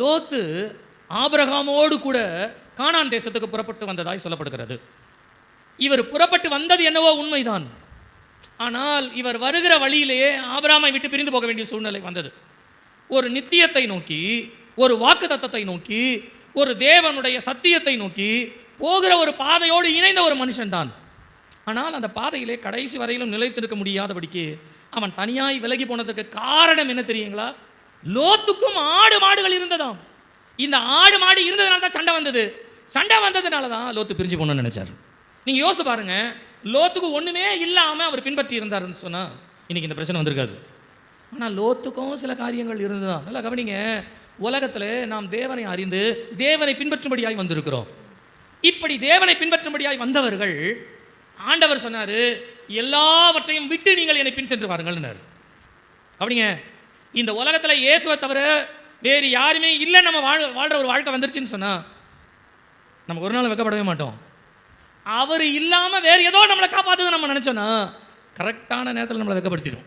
லோத்து ஆபிரகாமோடு கூட கானான் தேசத்துக்கு புறப்பட்டு வந்ததாய் சொல்லப்படுகிறது. இவர் புறப்பட்டு வந்தது என்னவோ உண்மைதான். ஆனால் இவர் வருகிற வழியிலேயே ஆபராமை விட்டு பிரிந்து போக வேண்டிய சூழ்நிலை வந்தது. ஒரு நித்தியத்தை நோக்கி ஒரு வாக்குத்தத்தத்தை நோக்கி ஒரு தேவனுடைய சத்தியத்தை நோக்கி போகிற ஒரு பாதையோடு இணைந்த ஒரு மனுஷன்தான். ஆனால் அந்த பாதையிலே கடைசி வரையிலும் நிலைத்திருக்க முடியாதபடிக்கு அவன் தனியாய் விலகி போனதுக்கு காரணம் என்ன தெரியுங்களா? லோத்துக்கும் ஆடு மாடுகள் இருந்ததாம். இந்த ஆடு மாடு இருந்ததுனால தான் சண்டை வந்தது. சண்டை வந்ததுனால தான் லோத்து பிரிஞ்சு போகணும்னு நினைச்சார். நீங்கள் யோசிச்சு பாருங்க லோத்துக்கு ஒன்றுமே இல்லாமல் அவர் பின்பற்றி இருந்தாருன்னு சொன்னால் இன்னைக்கு இந்த பிரச்சனை வந்திருக்காது. ஆனால் லோத்துக்கும் சில காரியங்கள் இருந்ததுதான் நல்லா கவனிங்க உலகத்தில் நாம் தேவனை அறிந்து தேவனை பின்பற்றும்படியாய் வந்திருக்கிறோம். இப்படி தேவனை பின்பற்றும்படியாய் வந்தவர்கள் ஆண்டவர் சொன்னார் எல்லாவற்றையும் விட்டு நீங்கள் என்னை பின் சென்று வாருங்கள்னார் அப்படிங்க இந்த உலகத்தில் இயேசுவை தவிர வேறு யாருமே இல்லை நம்ம வாழ் வாழ்கிற ஒரு வாழ்க்கை வந்துருச்சுன்னு சொன்னால் நமக்கு ஒரு நாள் வெக்கப்படவே மாட்டோம். அவர் இல்லாமல் வேறு ஏதோ நம்மளை காப்பாற்றுது நம்ம நினச்சோன்னா கரெக்டான நேரத்தில் நம்மளை வைக்கப்படுத்திடும்